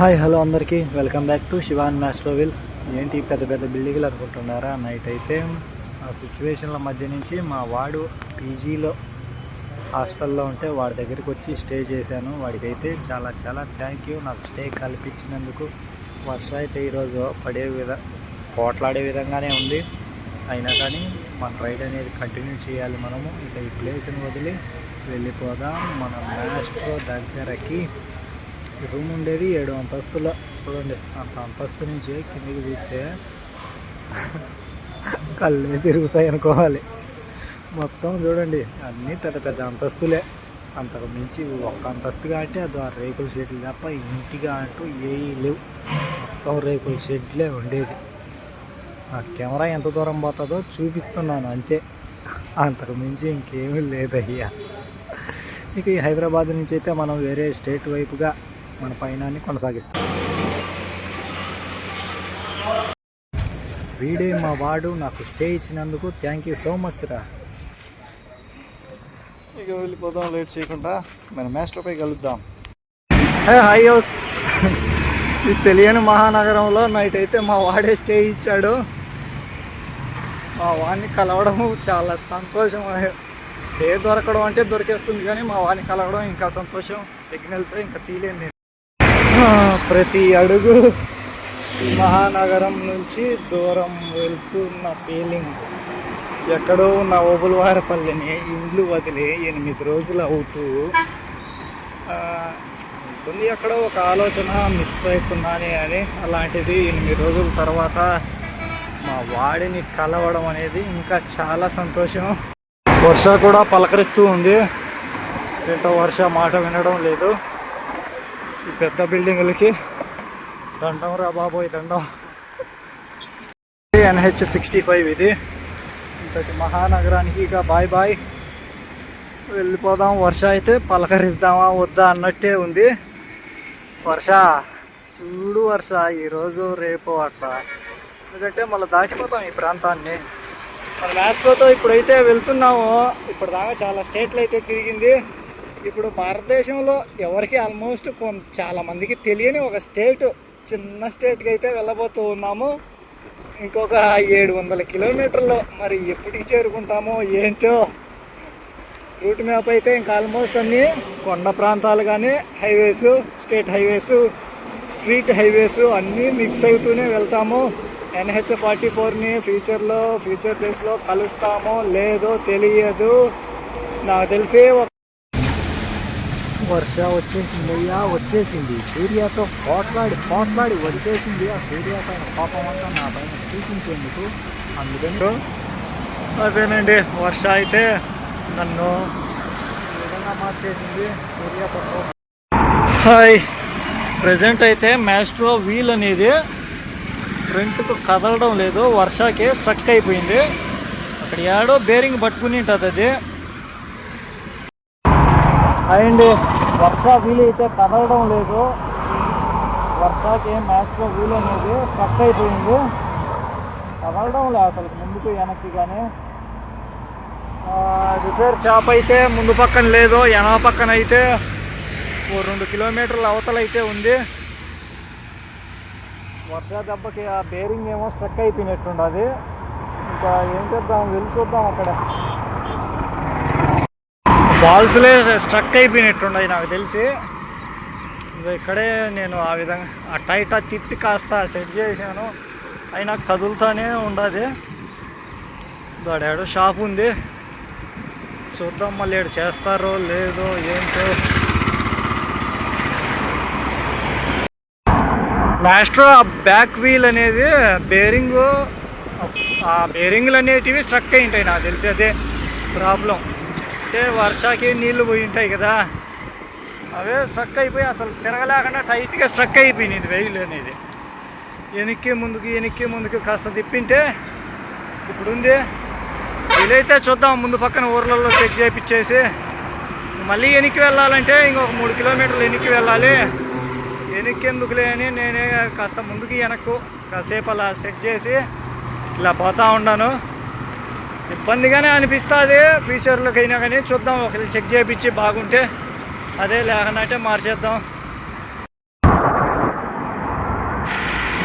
Hi hello అందరికీ. Welcome back to Shivan maestro wheels ఏంటి పెద్ద పెద్ద బిల్డింగ్లు అనుకుంటున్నారా? నైట్ అయితే ఆ సిచ్యువేషన్ల మధ్య నుంచి మా వాడు పీజీలో హాస్టల్లో ఉంటే వాడి దగ్గరికి వచ్చి స్టే చేశాను. వాడికైతే చాలా చాలా థ్యాంక్ యూ నాకు స్టే కల్పించినందుకు వర్ష అయితే ఈరోజు పడే విధ పోట్లాడే విధంగానే ఉంది. అయినా కానీ మన రైడ్ అనేది కంటిన్యూ చేయాలి మనము. ఇక ఈ ప్లేస్ని వదిలి వెళ్ళిపోదాం. మన మ్యాస్ట్రో దగ్గరకి రూమ్ ఉండేది ఏడు అంతస్తులో. చూడండి అంత అంతస్తు నుంచి కిందికి తీర్చే కళ్ళే తిరుగుతాయి అనుకోవాలి. మొత్తం చూడండి అన్నీ పెద్ద పెద్ద అంతస్తులే. అంతకు మించి ఒక్క అంతస్తుగా అంటే అది ఆ రేకుల షెడ్లు తప్ప ఇంటిగా అంటూ ఏవి లేవు. మొత్తం రేకుల షెడ్లే ఉండేది ఆ కెమెరా ఎంత దూరం పోతుందో చూపిస్తున్నాను అంతే. అంతకు మించి ఇంకేమీ లేదయ్యా. ఇక ఈ హైదరాబాద్ నుంచి అయితే మనం వేరే స్టేట్ వైపుగా మన పయనాన్ని కొనసాగిస్తాం. వీడే మా వాడు నాకు స్టే ఇచ్చినందుకు థ్యాంక్ యూ సో మచ్ రా. ఇక వెళ్ళిపోదాం లేట్ చేయకుండా మన మాస్టర్పై కలుద్దాం. హే హౌస్ ఈ తెలియని మహానగరంలో నైట్ అయితే మా వాడే స్టే ఇచ్చాడు. మా వాడిని కలవడం చాలా సంతోషం. స్టే దొరకడం అంటే దొరికేస్తుంది కానీ మా వాడిని కలవడం ఇంకా సంతోషం. సిగ్నల్స్ ఇంకా ఆ, ప్రతి అడుగు మహానగరం నుంచి దూరం వెళ్తున్న ఫీలింగ్ ఎక్కడో ఉన్న ఓబులవారపల్లిని ఇండ్లు వదిలి ఎనిమిది రోజులు అవుతూ ఉంటుంది ఎక్కడో ఒక ఆలోచన మిస్ అవుతున్నానే అని. అలాంటిది ఎనిమిది రోజుల తర్వాత మా వాడిని కలవడం అనేది ఇంకా చాలా సంతోషం. వర్ష కూడా పలకరిస్తూ ఉంది. ఏంటో వర్ష మాట వినడం లేదు. పెద్ద బిల్డింగులకి దండం రా బాబోయ్ దండం. ఎన్హెచ్ సిక్స్టీ ఫైవ్ ఇది. ఇంతటి మహానగరానికి ఇక బాయ్ బాయ్. వెళ్ళిపోదాం వర్ష అయితే పలకరిద్దామా వద్దా అన్నట్టే ఉంది. వర్ష చూడు వర్ష ఈరోజు రేపు అట్లా. ఎందుకంటే మళ్ళీ దాటిపోతాం ఈ ప్రాంతాన్ని. మన లాస్ట్లోతో ఇప్పుడైతే వెళ్తున్నాము. ఇప్పుడు దాకా చాలా స్టేట్లు అయితే తిరిగింది. ఇప్పుడు భారతదేశంలో ఎవరికి ఆల్మోస్ట్ కొన్ చాలా మందికి తెలియని ఒక స్టేట్ చిన్న స్టేట్కి అయితే వెళ్ళబోతూ ఉన్నాము. ఇంకొక ఏడు వందల కిలోమీటర్లు మరి ఎప్పటికి చేరుకుంటామో ఏంటో రూట్ మ్యాప్ అయితే ఇంకా ఆల్మోస్ట్ అన్నీ కొండ ప్రాంతాలు కానీ highways state highways street highways అన్నీ మిక్స్ అవుతూనే వెళ్తాము. ఎన్హెచ్ ఫార్టీ ఫోర్ని ఫ్యూచర్లో ఫ్యూచర్ డేస్లో కలుస్తామో లేదో తెలియదు. నాకు తెలిసి ఒక వర్ష వచ్చేసింది అయ్యా వచ్చేసింది. సూర్యతో పోట్లాడి పోట్లాడి వచ్చేసింది. ఆ సూర్య పైన కోపం అంతా నా పైన చూపించేందుకు అందుకని అదేనండి. వర్ష అయితే నన్ను విధంగా మార్చేసింది సూర్య హాయ్. ప్రజెంట్ అయితే మ్యాస్ట్రో వీల్ అనేది ఫ్రంట్కు కదలడం లేదు. వర్షాకే స్ట్రక్ అయిపోయింది. అక్కడ ఏడో బేరింగ్ పట్టుకుని ఉంటుంది అది. అండి. వర్ష వీలు అయితే కదలడం లేదు. వర్షాకి మ్యాచ్లో వీలు అనేది కట్ అయిపోయింది. కదలడం లేదు అసలు ముందుకు వెనక్కి కానీ. రిపేర్ షాప్ అయితే ముందు పక్కన లేదు ఎనవ పక్కన అయితే ఓ రెండు కిలోమీటర్ల అవతలైతే ఉంది. వర్ష దెబ్బకి ఆ బేరింగ్ ఏమో స్ట్రక్ అయిపోయినట్టుండదు. ఇంకా ఏం చేద్దాం వెళ్ళి చూద్దాం అక్కడ. బాల్స్లే స్ట్రక్ అయిపోయినట్టున్నాయి నాకు తెలిసి. ఇక్కడే నేను ఆ విధంగా ఆ టైట్ తిప్పి కాస్త సెట్ చేశాను. అయినా కదులుతానే ఉండదు. దాడాడు షాప్ ఉంది. చూద్దాం మళ్ళీ ఏడు చేస్తారో లేదో ఏంటో. లాస్ట్లో ఆ బ్యాక్ వీల్ అనేది బేరింగ్ ఆ బేరింగ్లు అనేటివి స్ట్రక్ అయి ఉంటాయి నాకు తెలిసి అదే ప్రాబ్లం అంటే వర్షాకి నీళ్ళు పోయి ఉంటాయి కదా. అవే స్ట్రక్ అయిపోయి అసలు తిరగలేకుండా టైట్గా స్ట్రక్ అయిపోయింది వెయిల్ అనేది. వెనక్కి ముందుకు వెనక్కి ముందుకు కాస్త తిప్పింటే ఇప్పుడు ఉంది వీలైతే చూద్దాం ముందు పక్కన ఊర్లలో చెక్ చేయించేసి మళ్ళీ వెనక్కి వెళ్ళాలంటే ఇంకొక మూడు కిలోమీటర్లు వెనక్కి వెళ్ళాలి. వెనక్కి ఎందుకులే అని నేనే కాస్త ముందుకి వెనక్కు కాసేపు అలా సెట్ చేసి ఇలా పోతూ ఉన్నాను. ఇబ్బందిగానే అనిపిస్తుంది. ఫ్యూచర్లోకి అయినా కానీ చూద్దాం. ఒకళ్ళు చెక్ చేయించి బాగుంటే అదే లేకనంటే మార్చేద్దాం.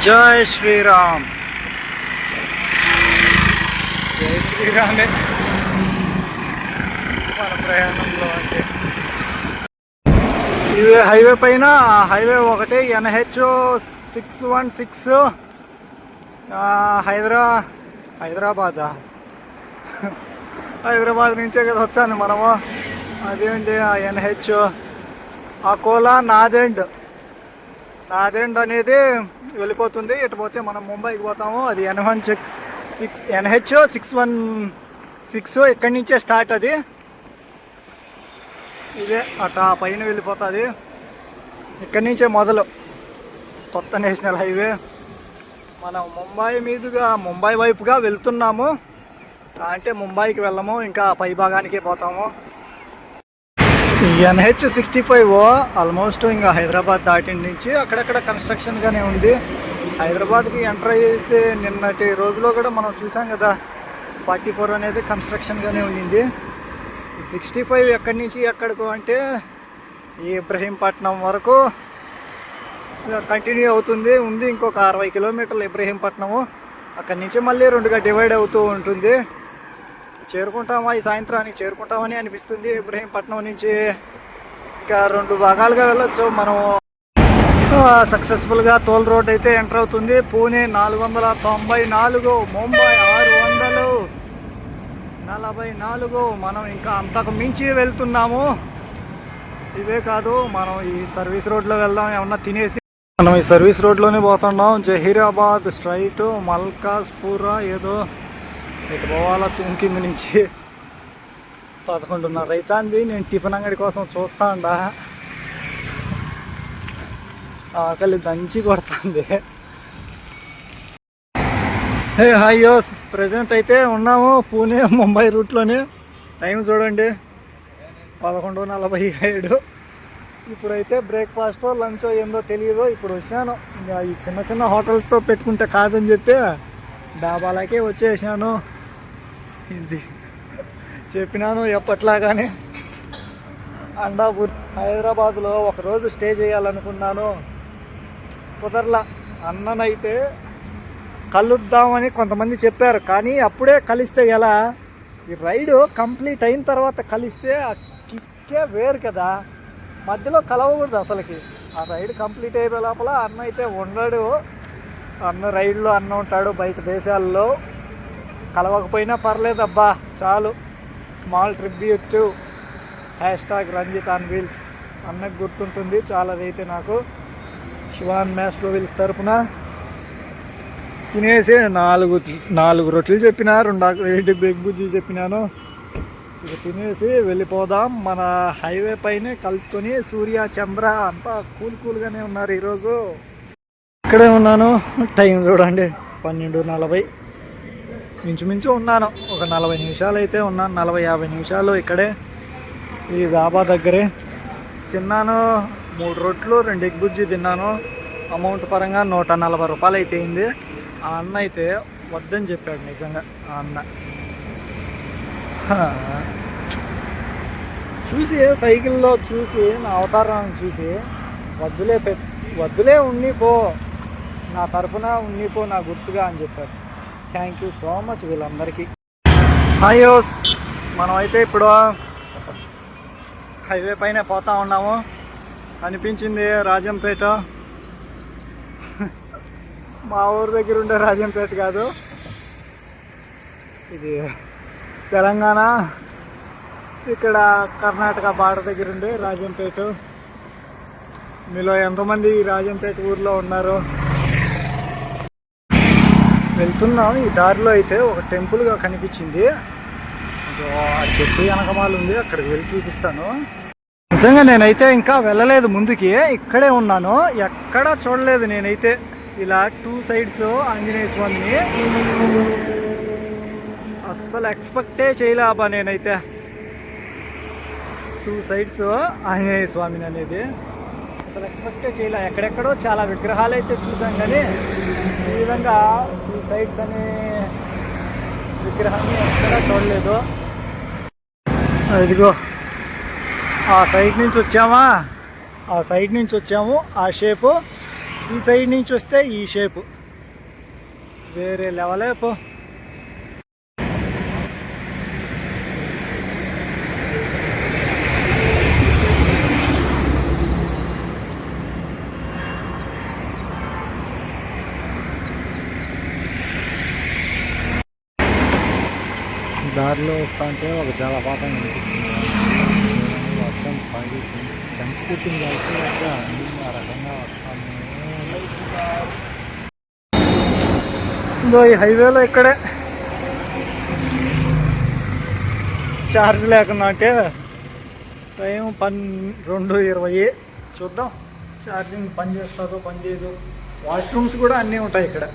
జై శ్రీరామ్. జై శ్రీరామే. మన ప్రయాణంలో అంటే. ఇది హైవే పైన హైవే ఒకటి ఎన్హెచ్ సిక్స్ వన్ సిక్స్ హైదరా హైదరాబాద్. హైదరాబాద్ నుంచే కదా వచ్చాను మనము. అదేంటి ఆ ఎన్హెచ్ ఆ కోలా నాదెండ్. నాదెండ్ అనేది వెళ్ళిపోతుంది. ఇటు పోతే మనం ముంబైకి పోతాము. అది N one six NH six one six ఇక్కడి నుంచే స్టార్ట్ అది. ఇదే అట పైన వెళ్ళిపోతుంది. ఇక్కడి నుంచే మొదలు. కొత్త నేషనల్ హైవే. మనం ముంబై మీదుగా ముంబై వైపుగా వెళ్తున్నాము. అంటే ముంబైకి వెళ్ళము ఇంకా పై భాగానికి పోతాము. ఎన్హెచ్ సిక్స్టీ ఫైవ్ ఆల్మోస్ట్ ఇంకా హైదరాబాద్ దాటి నుంచి అక్కడక్కడ కన్స్ట్రక్షన్గానే ఉంది. హైదరాబాద్కి ఎంటర్ చేసే నిన్నటి రోజులో కూడా మనం చూసాం కదా ఫార్టీ ఫోర్ అనేది కన్స్ట్రక్షన్గానే ఉండింది. సిక్స్టీ ఫైవ్ ఎక్కడి నుంచి ఎక్కడికో అంటే ఈ ఇబ్రహీంపట్నం వరకు కంటిన్యూ అవుతుంది. ఉంది ఇంకొక అరవై కిలోమీటర్లు ఇబ్రహీంపట్నము. అక్కడి నుంచి మళ్ళీ రెండుగా డివైడ్ అవుతూ ఉంటుంది. చేరుకుంటామా? ఈ సాయంత్రానికి చేరుకుంటామని అనిపిస్తుంది. ఇబ్రహీంపట్నం నుంచి ఇంకా రెండు భాగాలుగా వెళ్ళొచ్చు. మనం సక్సెస్ఫుల్గా తోల్ రోడ్ అయితే ఎంటర్ అవుతుంది. పూణే నాలుగు వందల తొంభై నాలుగు ముంబై ఆరు వందలు నలభై నాలుగు. మనం ఇంకా అంతకు మించి వెళ్తున్నాము. ఇవే కాదు మనం ఈ సర్వీస్ రోడ్లో వెళ్దాం. ఏమన్నా తినేసి మనం ఈ సర్వీస్ రోడ్లోనే పోతున్నాం. జహీరాబాద్ స్ట్రైట్ మల్కాజ్పూరా ఏదో ఇటు పోవాలా కింద నుంచి. పదకొండున్నర అవుతుంది నేను టిఫిన్ అంగడి కోసం చూస్తా ఉండా ఆకలి దంచి కొడుతుంది. Hey hi యోస్. ప్రజెంట్ అయితే ఉన్నాము పూణే ముంబై రూట్లోనే. టైం చూడండి. పదకొండు నలభై ఏడు. ఇప్పుడైతే బ్రేక్ఫాస్టో లంచో ఏందో తెలియదు ఇప్పుడు వచ్చాను. ఇంకా ఈ చిన్న చిన్న హోటల్స్తో పెట్టుకుంటే కాదని చెప్పి డాబాలకే వచ్చేసాను. ఇది. చెప్పినాను ఎప్పట్లాగానే. అండాపూర్ హైదరాబాద్లో ఒకరోజు స్టే చేయాలనుకున్నాను. కుదరలా. అన్ననైతే కలుద్దామని కొంతమంది చెప్పారు. కానీ అప్పుడే కలిస్తే ఎలా? ఈ రైడు కంప్లీట్ అయిన తర్వాత కలిస్తే ఆ కిక్కే వేరు కదా. మధ్యలో కలవకూడదు అసలుకి. ఆ రైడ్ కంప్లీట్ అయిపోయే లోపల అన్న అయితే ఉండడు. అన్న రైడ్లో అన్న ఉంటాడు బయట దేశాల్లో. కలవకపోయినా పర్లేదబ్బా చాలు. Small tribute hash tag Ranjit on wheels. అన్నకు గుర్తుంటుంది చాలా అదైతే నాకు. శివాన్ మ్యాస్లో వీల్స్ తరపున. తినేసి నాలుగు నాలుగు రొట్టెలు చెప్పిన రెండు రెండు బెగ్ బుజ్జి చెప్పినాను. ఇక తినేసి వెళ్ళిపోదాం. మన హైవే పైనే కలుసుకొని సూర్య చంద్ర అంతా కూల్ కూల్గానే ఉన్నారు ఈరోజు. ఇక్కడే ఉన్నాను. టైం చూడండి పన్నెండు నలభై. ఇంచుమించు ఉన్నాను. ఒక నలభై నిమిషాలు అయితే ఉన్నాను. నలభై యాభై నిమిషాలు ఇక్కడే ఈ దాబా దగ్గరే తిన్నాను. మూడు రొట్లు రెండు ఎగ్ బుజ్జి తిన్నాను. అమౌంట్ పరంగా నూట నలభై రూపాయలు అయితే అయింది. ఆ అన్న అయితే వద్దని చెప్పాడు నిజంగా. ఆ అన్న. చూసి సైకిల్లో చూసి నా అవతారాన్ని చూసి వద్దులే పె వద్దులే ఉండిపో నా తరపున ఉండిపో నా గుర్తుగా అని చెప్పారు థ్యాంక్ యూ సో మచ్ వీళ్ళందరికీ. హాయ్ మనం అయితే ఇప్పుడు హైవే పైన పోతా ఉన్నాము. అనిపించింది రాజంపేట. మా ఊరు దగ్గర ఉండే రాజంపేట కాదు. ఇది తెలంగాణ. ఇక్కడ కర్ణాటక బార్డర్ దగ్గర ఉండే రాజంపేట. మీలో ఎంతమంది రాజంపేట ఊర్లో ఉన్నారు? వెళ్తున్నాం. ఈ దారిలో అయితే ఒక టెంపుల్గా కనిపించింది. చెట్టు వెనకమాలు ఉంది. అక్కడికి వెళ్ళి చూపిస్తాను. నిజంగా నేనైతే ఇంకా వెళ్ళలేదు ముందుకి. ఇక్కడే ఉన్నాను. ఎక్కడా చూడలేదు నేనైతే. ఇలా టూ సైడ్స్ ఆంజనేయ స్వామిని. అస్సలు ఎక్స్పెక్టే చేయలేబా నేనైతే. టూ సైడ్స్ ఆంజనేయ స్వామిని అనేది. అసలు ఎక్స్పెక్టే చేయలే. ఎక్కడెక్కడో చాలా విగ్రహాలు అయితే చూసాం కానీ ఈ విధంగా సైట్స్ సైడ్స్ అనే విగ్రహాన్ని ఎక్కడా చూడలేదు. ఇదిగో ఆ సైడ్ నుంచి వచ్చామా? ఆ సైడ్ నుంచి వచ్చాము. ఆ షేపు ఈ సైడ్ నుంచి వస్తే ఈ షేపు వేరే లెవలే దారిలో వస్తా అంటే ఒక జలపాతం కనిపించింది వర్షం పడి కంచి పుట్టింది అయితే అసలు ఆ రకంగా వస్తాను. ఈ హైవేలో ఇక్కడే ఛార్జ్ లేకుండా అంటే టైం పన్ రెండు ఇరవై చూద్దాం. ఛార్జింగ్ పని చేస్తుందో పని చేయదు. వాష్రూమ్స్ కూడా అన్నీ ఉంటాయి ఇక్కడ.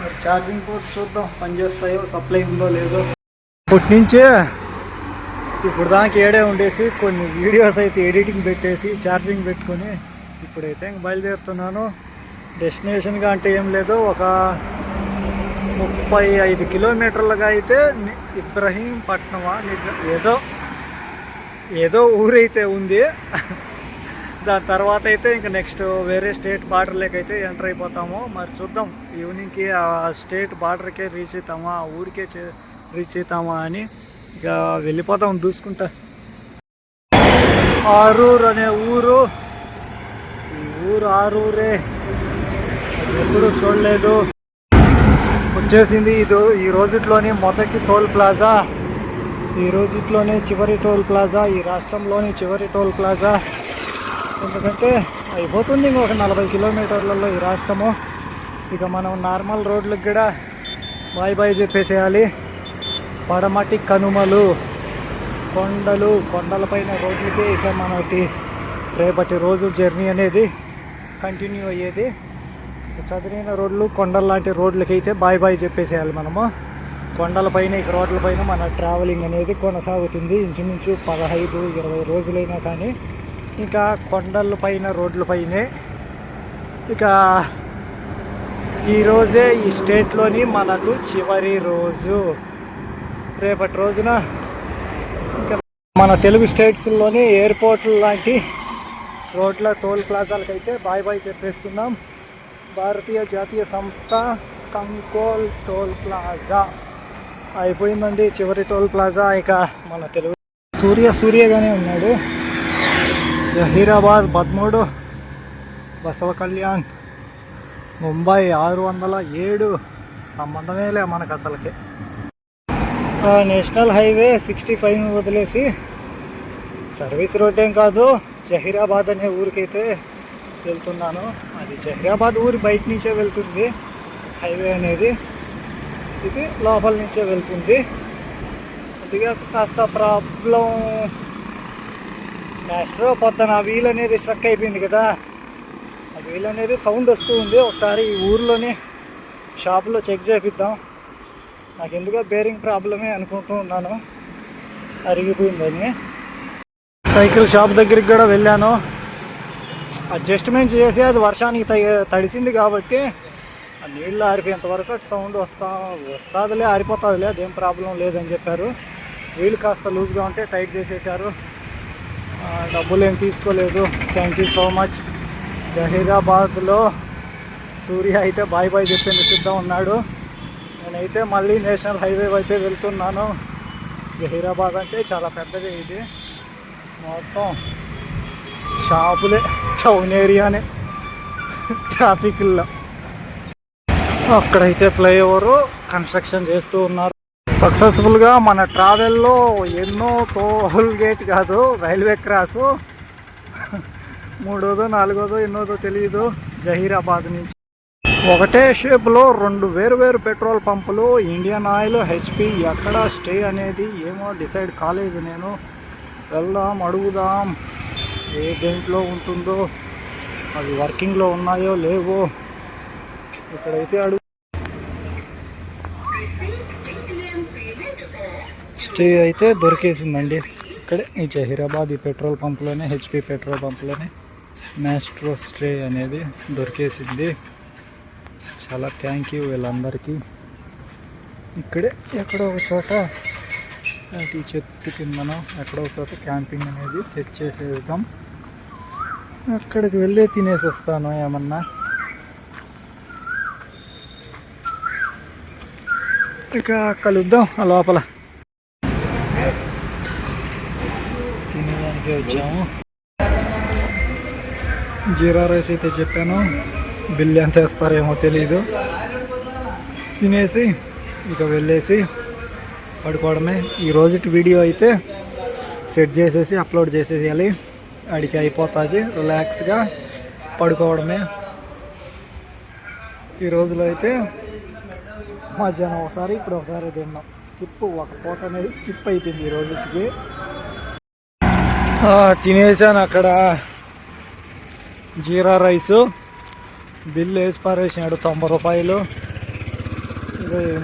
మరి ఛార్జింగ్ పోర్ట్ చూద్దాం. పనిచేస్తాయో సప్లై ఉందో లేదో. ఇప్పటి నుంచే ఇప్పుడు దానికి ఏడే ఉండేసి కొన్ని వీడియోస్ అయితే ఎడిటింగ్ పెట్టేసి ఛార్జింగ్ పెట్టుకొని ఇప్పుడైతే ఇంక బయలుదేరుతున్నాను. డెస్టినేషన్గా అంటే ఏం లేదు. ఒక ముప్పై ఐదు కిలోమీటర్లుగా అయితే ఇబ్రహీంపట్నమా? నిజం ఏదో ఏదో ఊరైతే ఉంది. దాని తర్వాత అయితే ఇంకా నెక్స్ట్ వేరే స్టేట్ బార్డర్లోకైతే అయితే ఎంటర్ అయిపోతాము. మరి చూద్దాం ఈవినింగ్కి ఆ స్టేట్ బార్డర్కే రీచ్ అవుతామా ఆ ఊరికే చే- రీచ్ అవుతామా అని ఇక వెళ్ళిపోతాం దూసుకుంటా. ఆరూరు అనే ఊరు ఈ ఊరు ఆరూరే. ఎప్పుడు చూడలేదు. వచ్చేసింది ఇది ఈ రోజుట్లోని మొదటి టోల్ ప్లాజా. ఈ రోజుట్లోనే చివరి టోల్ ప్లాజా ఈ రాష్ట్రంలోని చివరి టోల్ ప్లాజా. ఎందుకంటే అయిపోతుంది ఇంకొక నలభై కిలోమీటర్లలో ఈ రాష్ట్రము. ఇక మనం నార్మల్ రోడ్లకు కూడా బాయ్ బాయ్ చెప్పేసేయాలి. పడమటి కనుమలు కొండలు కొండలపైన రోడ్లకి ఇక మనకి రేపటి రోజు జర్నీ అనేది కంటిన్యూ అయ్యేది. చదివిన రోడ్లు కొండల లాంటి రోడ్లకి అయితే బాయ్ బాయ్ చెప్పేసేయాలి మనము. కొండలపైన ఇక రోడ్లపైన మన ట్రావెలింగ్ అనేది కొనసాగుతుంది. ఇంచుమించు పదహైదు ఇరవై రోజులైనా కానీ ఇంకా కొండల పైన రోడ్లపైనే ఇక ఈరోజే ఈ స్టేట్లోని మనకు చివరి రోజు. రేపటి రోజున ఇంకా మన తెలుగు స్టేట్స్లోని ఎయిర్పోర్ట్లు లాంటి రోడ్ల టోల్ ప్లాజాలకైతే బాయ్ బాయ్ చెప్పేస్తున్నాం. భారతీయ జాతీయ సంస్థ కంకోల్ టోల్ ప్లాజా అయిపోయిందండి. చివరి టోల్ ప్లాజా ఇక మన తెలుగు సూర్య సూర్యగానే ఉన్నాడు. జహీరాబాద్ పదమూడు బసవ కళ్యాణ్ ముంబై ఆరు వందల ఏడు. సంబంధమే లే మనకు అసలుకి నేషనల్ హైవే సిక్స్టీ ఫైవ్ వదిలేసి సర్వీస్ రోడ్ ఏం కాదు జహీరాబాద్ అనే ఊరికైతే వెళ్తున్నాను. అది జహీరాబాద్ ఊరి బయట నుంచే వెళ్తుంది హైవే అనేది. ఇది లోపల నుంచే వెళ్తుంది. కొద్దిగా కాస్త ప్రాబ్లం మాస్టర్ పొద్దున ఆ వీల్ అనేది స్ట్రక్ అయిపోయింది కదా. ఆ వీల్ అనేది సౌండ్ వస్తూ ఉంది. ఒకసారి ఈ ఊర్లోనే షాప్లో చెక్ చేపిద్దాం. నాకు ఎందుకో బేరింగ్ ప్రాబ్లమే అనుకుంటూ ఉన్నాను. అరిగిపోయిందని సైకిల్ షాప్ దగ్గరికి కూడా వెళ్ళాను. అడ్జస్ట్మెంట్ చేసి అది వర్షానికి తడిసింది కాబట్టి ఆ నీళ్ళు ఆరిపోయేంత వరకు అటు సౌండ్ వస్తా వస్తుందిలే ఆరిపోతుందిలే అదేం ప్రాబ్లం లేదని చెప్పారు. వీళ్ళు కాస్త లూజ్గా ఉంటే టైట్ చేసేసారు. డబ్బులు ఏం తీసుకోలేదు. థ్యాంక్ యూ సో మచ్ జహీరాబాద్లో సూర్య అయితే బాయ్ బాయ్ చెప్పేందుకు సిద్ధం ఉన్నాడు. నేనైతే మళ్ళీ నేషనల్ హైవే వైపే వెళ్తున్నాను. జహీరాబాద్ అంటే చాలా పెద్దది ఇది. మొత్తం షాపులే టౌన్ ఏరియానే ట్రాఫిక్లో. అక్కడైతే ఫ్లైఓవర్ కన్స్ట్రక్షన్ చేస్తూ ఉన్నారు. సక్సెస్ఫుల్గా మన ట్రావెల్లో ఎన్నో టోల్ గేట్ కాదు రైల్వే క్రాసు. మూడోదో నాలుగోదో ఎన్నోదో తెలియదు జహీరాబాద్ నుంచి. ఒకటే షేప్లో రెండు వేరు వేరు పెట్రోల్ పంపులు ఇండియన్ ఆయిల్ హెచ్పి ఎక్కడ స్టే అనేది ఏమో డిసైడ్ కాలేదు నేను. వెళ్దాం అడుగుదాం. ఏ దేంట్లో ఉంటుందో అవి వర్కింగ్లో ఉన్నాయో లేవో. ఇక్కడైతే అడుగు ఫస్ట్ అయితే దొరికేసిందండి. ఇక్కడే ఈ జహీరాబాద్ ఈ పెట్రోల్ పంప్లోనే హెచ్పి పెట్రోల్ పంప్లోనే మ్యాస్ట్రో స్ట్రే అనేది దొరికేసింది. చాలా థ్యాంక్ యూ వీళ్ళందరికీ. ఇక్కడే ఎక్కడో ఒక చోట ఈ చెట్టు మనం ఎక్కడో ఒక చోట క్యాంపింగ్ అనేది సెట్ చేసేద్దాం. అక్కడికి వెళ్ళే తినేసి వస్తాను ఏమన్నా. ఇక కలుద్దాం ఆ లోపల. వచ్చాము. జీరా రైస్ అయితే చెప్పాను. బిల్ ఎంత వేస్తారేమో తెలియదు తినేసి ఇక వెళ్ళేసి పడుకోవడమే. ఈ రోజుటి వీడియో అయితే సెట్ చేసేసి అప్లోడ్ చేసేయాలి అడికి అయిపోతుంది. రిలాక్స్గా పడుకోవడమే. ఈ రోజులో అయితే మధ్యాహ్నం ఒకసారి ఇప్పుడు ఒకసారి తిన్నాం. స్కిప్ ఒక పూట అనేది స్కిప్ అయిపోయింది ఈ రోజుకి తినేసాను అక్కడ. జీరా రైసు. బిల్లు వేసి పారేసినాడు తొంభై రూపాయలు. ఇది